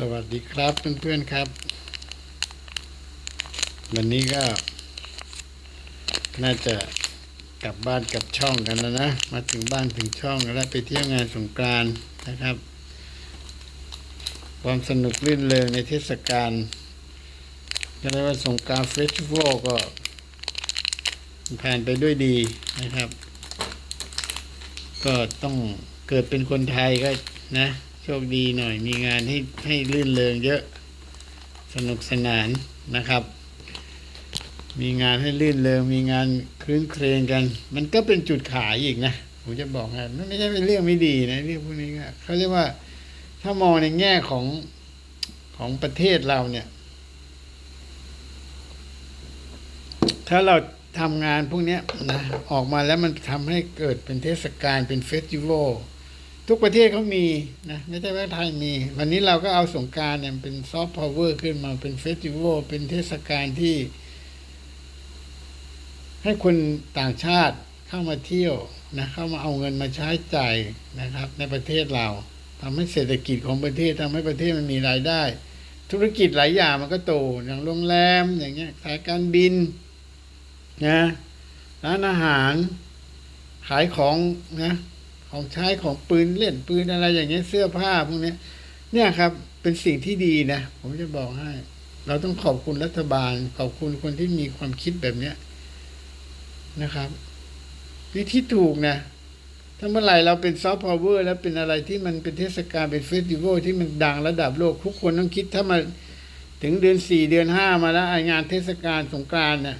สวัสดีครับเพื่อนๆครับ วันนี้ก็ น่าจะกลับบ้านกลับช่องกันแล้วนะ มาถึงบ้านถึงช่องแล้วไปเที่ยวงานสงกรานต์นะครับ ความสนุกรื่นเริงในเทศกาลก็เรียกว่าสงกรานต์เฟสติวัลก็ผ่านไปด้วยดีนะครับ ก็ต้องเกิดเป็นคนไทยก็นะ โชคดีหน่อย มีงานให้ให้ลื่นเริงเยอะ สนุกสนานนะครับ มีงานให้ลื่นเริงมีงานคลื้นเครงกัน มันก็เป็นจุดขายอีกนะ ผมจะบอกให้มันไม่ใช่เป็นเรื่องไม่ดีนะเรื่องพวกนี้เขาเรียกว่า ถ้ามองในแง่ของของประเทศเราเนี่ย ถ้าเราทำงานพวกนี้นะออกมาแล้วมันทำให้เกิดเป็นเทศกาลเป็นเฟสติวัล ทุกประเทศเขามีนะไม่ใช่ว่าไทยมี วันนี้เราก็เอาสงการเนี่ยเป็นซอฟต์พาวเวอร์ขึ้นมาเป็นเฟสติวัลเป็นเทศกาลที่ ให้คนต่างชาติเข้ามาเที่ยวนะเข้ามาเอาเงินมาใช้จ่ายนะครับ ในประเทศเราทำให้เศรษฐกิจของประเทศทำให้ประเทศมันมีรายได้ ธุรกิจหลายอย่างมันก็โตอย่างโรงแรมอย่างเงี้ยสายการบินนะร้านอาหารขายของนะ ของใช้ของปืนเล่นปืนอะไรอย่างเงี้ยเสื้อผ้าพวกเนี้ยเนี่ยครับเป็นสิ่งที่ดีนะผมจะบอกให้ เราต้องขอบคุณรัฐบาล ขอบคุณคนที่มีความคิดแบบเนี้ยนะครับวิธีถูกนะถ้าเมื่อไหร่เราเป็นซอฟต์พาวเวอร์แล้วเป็นอะไรที่มันเป็นเทศกาลเป็นเฟสติวัลที่มันดังระดับโลก ทุกคนต้องคิดถ้ามาถึงเดือนสี่เดือนห้ามาแล้วงานเทศกาลสงกรานต์เนี่ย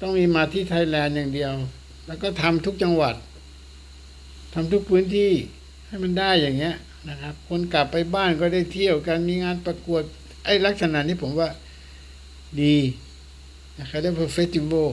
ต้องมีมาที่ไทยแลนด์อย่างเดียว แล้วก็ทำทุกจังหวัด ทำทุกพื้นที่ให้มันได้อย่างเงี้ยนะครับ คนกลับไปบ้านก็ได้เที่ยวกันมีงานประกวด ไอ้ลักษณะนี้ผมว่าดีนะครับเรียกว่าเฟสติวัล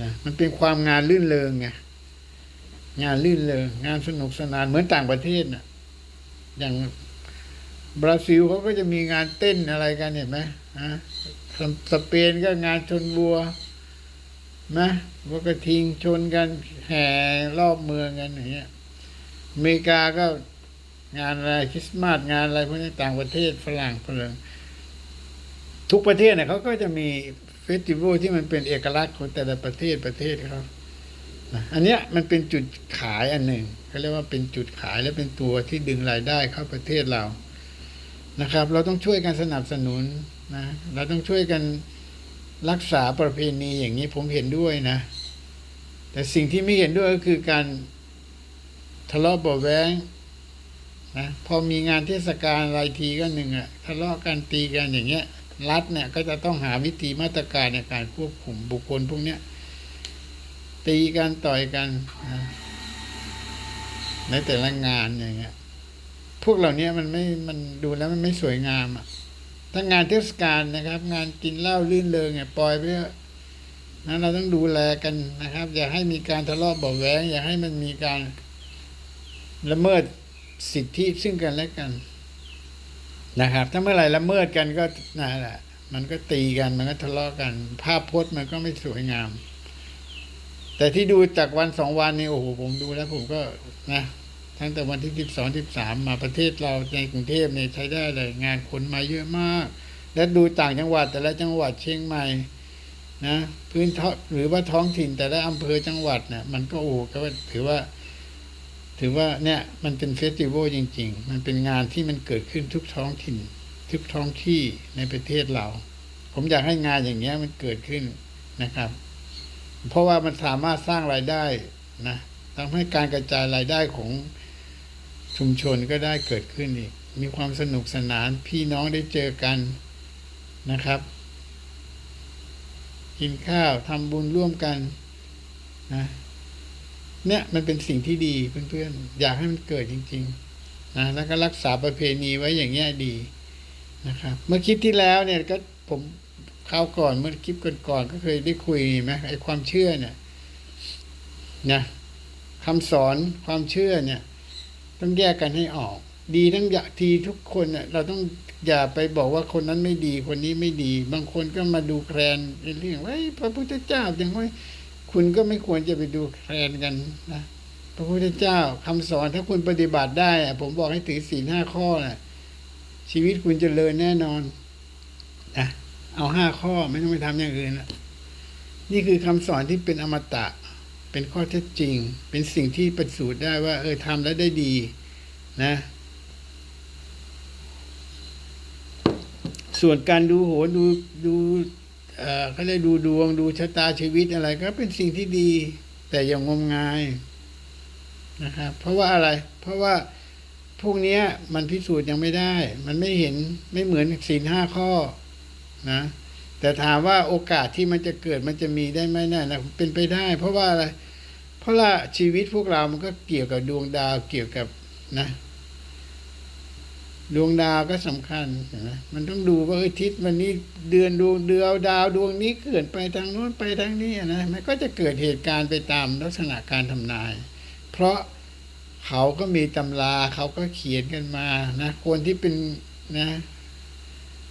นะมันเป็นความงานลื่นเริงไงงานลื่นเริงงานสนุกสนานเหมือนต่างประเทศน่ะ อย่างบราซิลเขาก็จะมีงานเต้นอะไรกันเห็นไหมฮะสเปนก็งานชนวัว นะวัวกระทิงชนกันแห่รอบเมืองกันอย่างเงี้ยอเมริกาก็งานอะไรคริสต์มาสงานอะไรพวกนี้ต่างประเทศฝรั่งฝรั่งทุกประเทศเนี่ยเขาก็จะมีเฟสติวัลที่มันเป็นเอกลักษณ์ของแต่ละประเทศประเทศเขาอันเนี้ยมันเป็นจุดขายอันหนึ่งเขาเรียกว่าเป็นจุดขายและเป็นตัวที่ดึงรายได้เข้าประเทศเรานะครับ เราต้องช่วยกันสนับสนุนนะเราต้องช่วยกัน รักษาประเพณีอย่างนี้ผมเห็นด้วยนะ แต่สิ่งที่ไม่เห็นด้วยก็คือการทะเลาะเบาะแว้งนะพอมีงานเทศกาลอะไรทีก็หนึ่งอะทะเลาะกันตีกันอย่างเงี้ย รัฐเนี่ยก็จะต้องหาวิธีมาตรการในการควบคุมบุคคลพวกเนี้ยตีกันต่อยกันนะในแต่ละงานอย่างเงี้ย พวกเหล่านี้มันไม่มันดูแล้วมันไม่สวยงามอะางานเทศกาลนะครับ งานกินเหล้าลื่นเริงเนี่ยปล่อยไปเถอะนะเราต้องดูแลกันนะครับ อย่าให้มีการทะเลาะเบาะแว้งอย่าให้มันมีการละเมิดสิทธิซึ่งกันและกัน นะครับ ถ้าเมื่อไหร่ละเมิดกันก็นั่นแหละมันก็ตีกันมันก็ทะเลาะกัน ภาพพจน์มันก็ไม่สวยงาม แต่ที่ดูจากวันสองวันนี้โอ้โหผมดูแล้วผมก็นะ ตั้งแต่วันที่สิบสองสิบสามมาประเทศเราในกรุงเทพเนี่ยใช้ได้เลย งานคนมาเยอะมาก และดูต่างจังหวัดแต่ละจังหวัดเชียงใหม่นะพื้นท้องหรือว่าท้องถิ่นแต่ละอำเภอจังหวัดเนี่ยมันก็โอ้ก็ถือว่า ถือว่าเนี่ยมันเป็นเฟสติวัลจริง ๆ มันเป็นงานที่มันเกิดขึ้นทุกท้องถิ่น ทุกท้องที่ในประเทศเรา ผมอยากให้งานอย่างเงี้ยมันเกิดขึ้นนะครับ เพราะว่ามันสามารถสร้างรายได้นะทำให้การกระจายรายได้ของ ชุมชนก็ได้เกิดขึ้นอีก มีความสนุกสนานพี่น้องได้เจอกันนะครับ กินข้าวทำบุญร่วมกันนะเนี่ยมันเป็นสิ่งที่ดีเพื่อนๆ อยากให้มันเกิดจริงๆนะแล้วก็รักษาประเพณีไว้อย่างเงี้ยดีนะครับ เมื่อคลิปที่แล้วเนี่ยก็ผมคราวก่อนเมื่อคลิปก่อนๆก็เคยได้คุยไหมไอ้ความเชื่อเนี่ยนะคำสอนความเชื่อเนี่ย ต้องแยกกันให้ออก ดีทั้งอยากทีทุกคนเน่ยเราต้องอย่าไปบอกว่าคนนั้นไม่ดีคนนี้ไม่ดี บางคนก็มาดูแคลนในเรื่องว่าพระพุทธเจ้าอย่างว่าคุณก็ไม่ควรจะไปดูแคลนกันนะพระพุทธเจ้าคำสอนถ้าคุณปฏิบัติได้ผมบอกให้ถือศีลห้าข้อนะชีวิตคุณจเจริญแน่นอนนะเอาห้าข้อไม่ต้องไปทำอย่างอื่นละนี่คือคำสอนที่เป็นอมตะ เป็นข้อเท็จจริง เป็นสิ่งที่ประสูติได้ว่า เออทำแล้วได้ดีนะ ส่วนการดูโหดูดูเอ่อเขาเรียกดูดวงดูชะตาชีวิตอะไรก็เป็นสิ่งที่ดี แต่อย่างงมงายนะครับเพราะว่าอะไร เพราะว่าพวกนี้มันพิสูจน์ยังไม่ได้ มันไม่เห็นไม่เหมือนศีลห้าข้อนะ แต่ถามว่าโอกาสที่มันจะเกิดมันจะมีได้ไหมนี่ยนะเป็นไปได้ เพราะว่าอะไร เพราะว่าชีวิตพวกเรามันก็เกี่ยวกับดวงดาวเกี่ยวกับนะ ดวงดาวก็สำคัญนไหมมันต้องดูว่าเออทิศวันนี้เดือนดวงเดือนดาวดวงนี้เกิดไปทางโน้นไปทางนี้นะมันก็จะเกิดเหตุการณ์ไปตามลักษณะการทำนาย เพราะเขาก็มีตำราเขาก็เขียนกันมานะคนที่เป็นนะ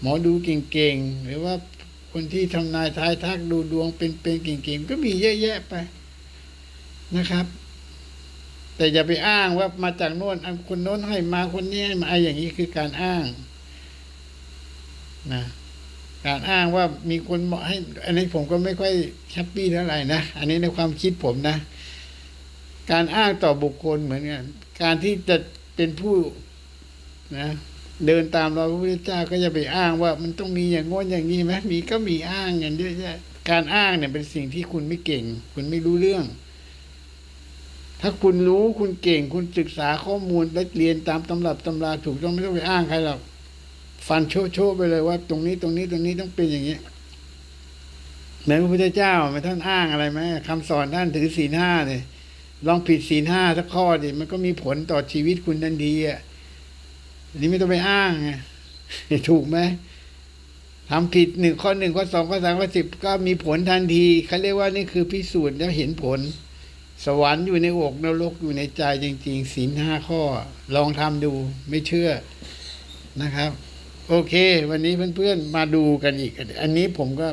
หมอดูเก่งๆหรือว่า คนที่ทำนายทายทักดูดวงเป็นเป็นเก่งๆก็มีเยอะแยะไปนะครับ แต่อย่าไปอ้างว่ามาจากโน่นอันคนโน้นให้มาคนนี้ให้มาไอ้อย่างนี้คือการอ้างนะการอ้างว่ามีคนเหมาะให้ อันนี้ผมก็ไม่ค่อยแฮปปี้เท่าไหร่นะอันนี้ในความคิดผมนะ การอ้างต่อบุคคลเหมือนกันการที่จะเป็นผู้นะ เดินตามรอยพระพุทธเจ้าก็จะไปอ้างว่ามันต้องมีอย่างง้นอย่างนี้ไหมมีก็มีอ้างกันเยอะแยะการอ้างเนี่ยเป็นสิ่งที่คุณไม่เก่ง คุณไม่รู้เรื่อง ถ้าคุณรู้คุณเก่ง คุณศึกษาข้อมูลและเรียนตามตำรับตำราถูกต้องไม่ต้องไปอ้างใครหรอกฟันโชว์โชว์ไปเลยว่า ตรงนี้ตรงนี้ตรงนี้ต้องเป็นอย่างนี้เหมือนพระพุทธเจ้าไม่ท่านอ้างอะไรไหมคำสอนท่านถือศีลห้าเลยลองผิดศีลห้าสักข้อดิมันก็มีผลต่อชีวิตคุณทันทีอะ อันนี้ไม่ต้องไปอ้างไงถูกไหมทำผิดหนึ่งข้อหนึ่งข้อสองข้อสามข้อสิบก็มีผลทันทีเขาเรียกว่านี่คือพิสูจน์แล้วเห็นผล สวรรค์อยู่ในอกนรกอยู่ในใจจริง ๆศีลห้าข้อ ลองทำดูไม่เชื่อนะครับ โอเค วันนี้เพื่อนๆมาดูกันอีก อันนี้ผมก็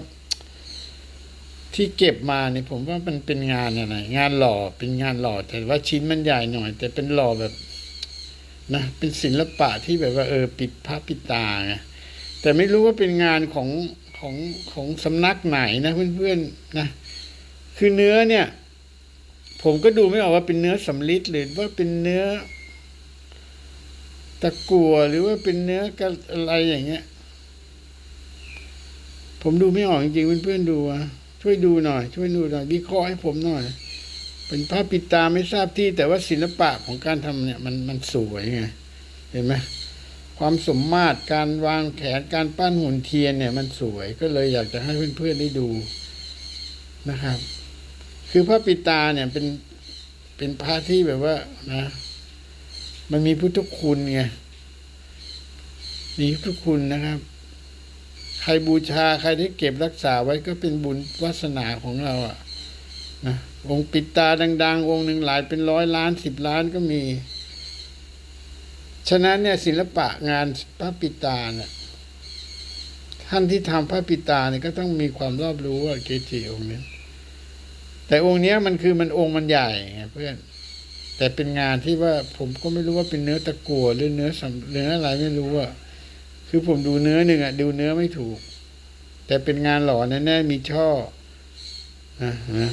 ที่เก็บมาเนี่ยผมว่ามันเป็นงานอะไรงานหล่อเป็นงานหล่อแต่ว่าชิ้นมันใหญ่หน่อย แต่เป็นหล่อแบบ นะเป็นศิลปะที่แบบว่าเออปิดพระปิดตาไงแต่ไม่รู้ว่าเป็นงานของของของสำนักไหนนะเพื่อนๆนะคือเนื้อเนี่ย ผมก็ดูไม่ออกว่าเป็นเนื้อสำลิดหรือว่าเป็นเนื้อ ตะกั่วหรือว่าเป็นเนื้อกอะไรอย่างเงี้ย ผมดูไม่ออกจริงๆเพื่อนๆดูอะช่วยดูหน่อย ช่วยดูหน่อยวิเคราะห์ให้ผมหน่อย เป็นภาพปิดตาไม่ทราบที่แต่ว่าศิลปะของการทำเนี่ยมันมันสวยไงเห็นไหมความสมมาตรการวางแขนการปั้นหุ่นเทียนเนี่ยมันสวยก็เลยอยากจะให้เพื่อนๆได้ดูนะครับ คือพระปิดตาเนี่ยเป็นเป็นพระที่แบบว่านะ มันมีพุทธคุณไงมีพุทธคุณนะครับ ใครบูชาใครที่เก็บรักษาไว้ก็เป็นบุญวาสนาของเราอะนะ องค์ปิดตาดัง ๆ องค์หนึ่งหลายเป็นร้อยล้านสิบล้านก็มี ฉะนั้นเนี่ยศิลปะงานพระปิตาเนี่ยท่านที่ทำพระปิตาเนี่ยก็ต้องมีความรอบรู้ว่าเกจิองค์นี้แต่องค์เนี้ยมันคือมันองค์มันใหญ่ไงเพื่อน แต่เป็นงานที่ว่าผมก็ไม่รู้ว่าเป็นเนื้อตะกั่วหรือเนื้อสำเนื้ออะไรไม่รู้อะคือผมดูเนื้อหนึ่งอะดูเนื้อไม่ถูก แต่เป็นงานหล่อแน่ๆมีช่อนะนะ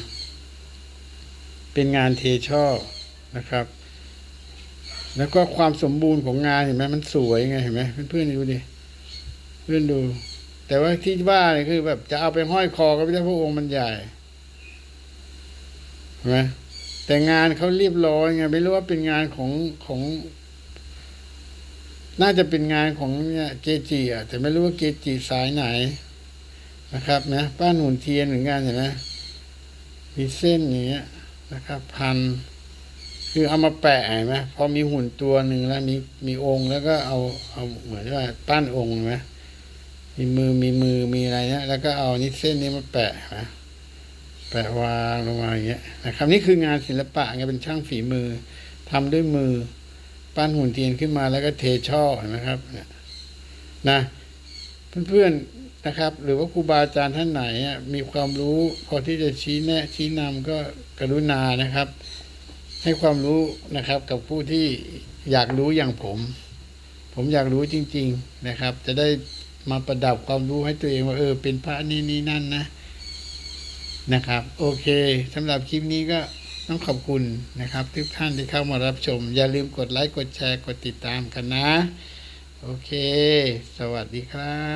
เป็นงานเทช่อนะครับ แล้วก็ความสมบูรณ์ของงานเห็นไหมมันสวยไงเห็นไหมเพื่อนๆดูดิเพื่อนดู แต่ว่าที่ว่าเนี่ยคือ แบบจะเอาไปห้อยคอก็ไม่ได้พระองค์มันใหญ่เห็นไหมแต่งานเขาเรียบร้อยไงไม่รู้ว่าเป็นงานของของ น่าจะเป็นงานของเนี่ยเกจิอะแต่ไม่รู้ว่าเกจิสายไหนนะครับนะป้านหุ่นเทียนเหมือนกันเห็นไหมมีเส้นอย่างเงี้ย นะครับพัน คือเอามาแปะเห็นไหมพอมีหุ่นตัวหนึ่งแล้วมีมีองค์แล้วก็เอาเอาเหมือนว่าปั้นองค์เห็นไหมมีมือมีมือมีอะไรเนี้ยแล้วก็เอานิเส้นนี้มาแปะนไหมแปะวางลงมาอย่างเงี้ยนะครับ นี่คืองานศิลปะไงเป็นช่างฝีมือทำด้วยมือปั้นหุ่นเทียนขึ้นมาแล้วก็เทช่อนไหมครับเนี่ยนะเพื่อนๆ นะครับ หรือว่าครูบาอาจารย์ท่านไหนมีความรู้พอที่จะชี้แนะชี้นำก็กรุณานะครับ ให้ความรู้นะครับกับผู้ที่อยากรู้อย่างผม ผมอยากรู้จริง ๆนะครับ จะได้มาประดับความรู้ให้ตัวเองว่าเออ เป็นพระนี่นี่นั่นนะนะครับ โอเคสำหรับคลิปนี้ก็ต้องขอบคุณนะครับ ทุกท่านที่เข้ามารับชม อย่าลืมกดไลค์กดแชร์กดติดตามกันนะ โอเค สวัสดีครับ